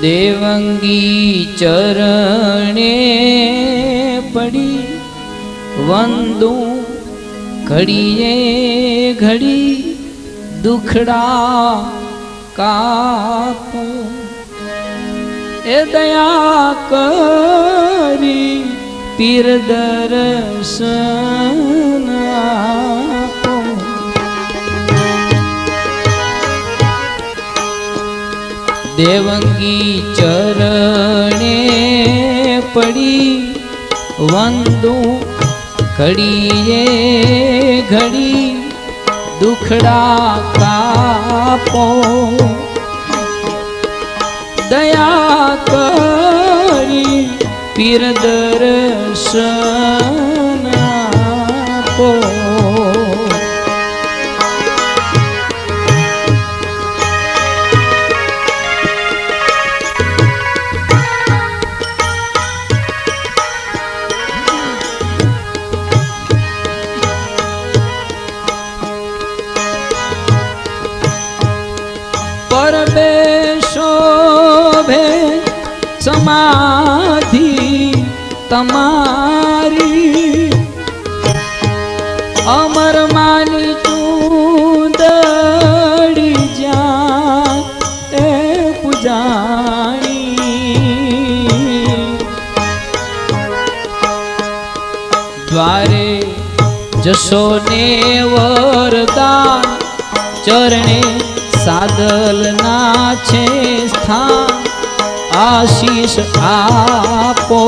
દેવંગી ચરણે પડી વંદુ ઘડીએ ઘડી દુખડા કાપો. એ દયા કરી પીર દર્શન દેવંગી ચરણે પડી વંદુ ઘડીએ ઘડી દુખડા કાપો. દયા કરી પીર દર્શન પરબે શોભે સમાધિ તમારી. અમર માની ચૂંદડી જ્યાં એ પૂજાણી. દ્વારે જશો ને વરદાન ચરણે સાદલ ના છે સ્થાન આશીષ આપો.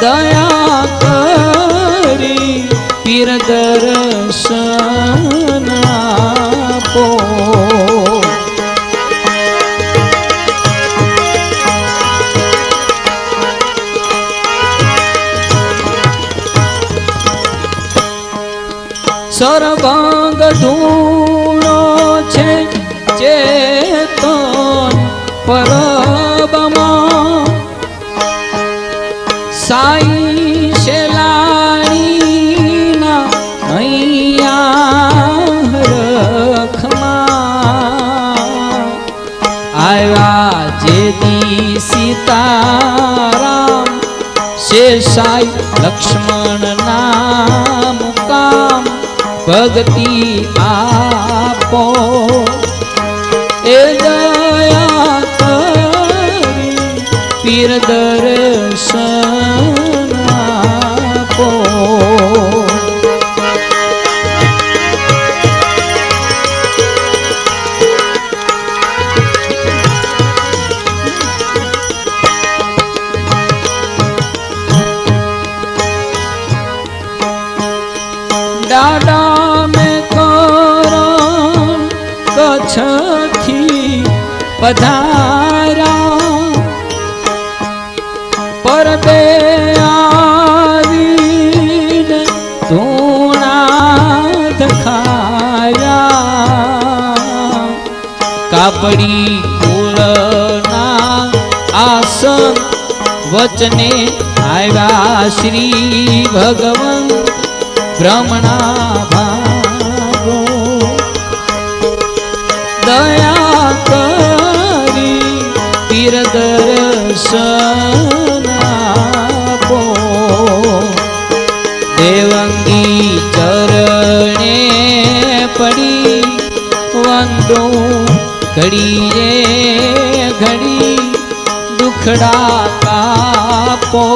દયા કરી પીર દર્શન આપો. સર્વાંગ ધૂણો જેદી સીતારામ શેષાય લક્ષ્મણ નામ કામ ભક્તિ આપો. એ દયા પીર દર્શન કચ્છથી પધારા. પરબે આવીને ધૂણા ધખાયા કાપડી કુળના આસન વચને આવ્યા શ્રી ભગવન ભ્રમણા દયા કરી તીર દર્શન આપો. દેવંગી ચરણે પડી, વંદો ઘડીએ ઘડી, દુખડા કાપો.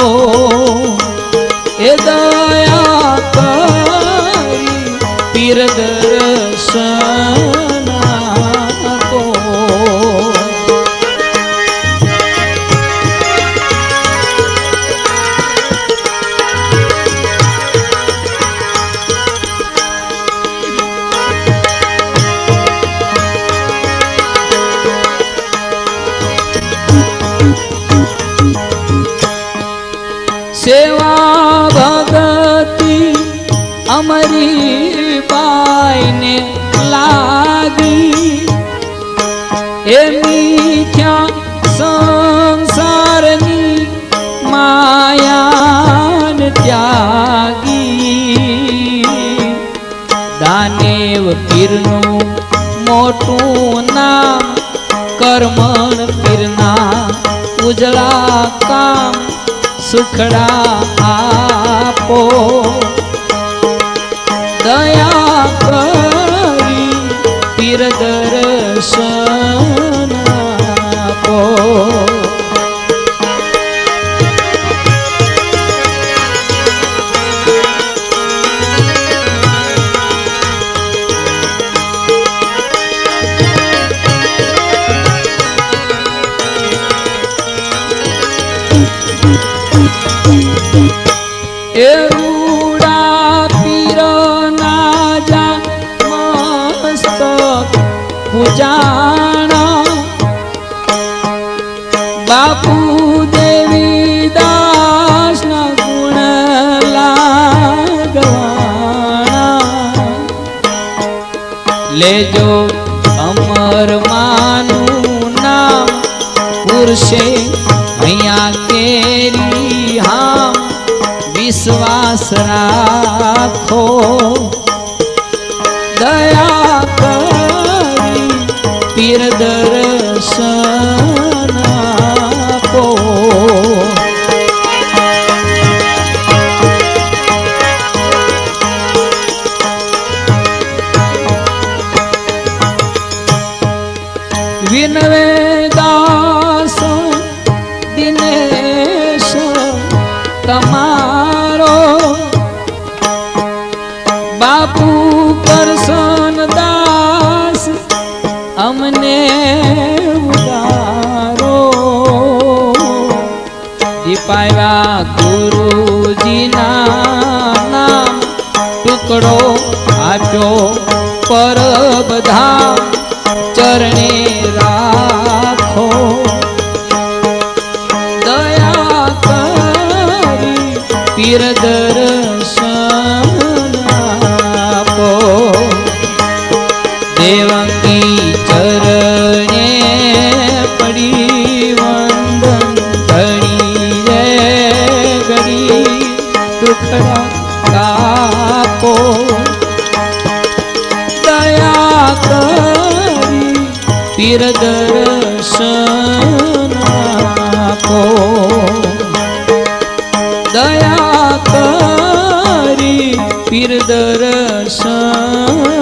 એ દયા કરી તીર દર્શન અમરી બાઈને લાગી. એ મીઠ્યા સંસારની માયાન ત્યાગી. દાનેવ પીરનું મોટું નામ, કર્મણ પીરના ઉજળા કામ સુખડા આપો. દયા કરી પીર દર્શન આપો. એ પૂજાણા બાપુ દેવી દાસના ગુણ લાગવાણા લેજો અમર માનું નામ, પુરુષે અહીંયા કેરી હામ. વિશ્વાસ રાખો. પીર દર્શન આપો. વિનવે ઉદારો દીપાયા ગુરુજીના નામ ટુકડો આપ્યો પર બધા પડી વંદન ધણી રે ગરી દુખડા કાપો દયા કરી, પીર દર્શન આપો. દયા કરી, પીર દર્શન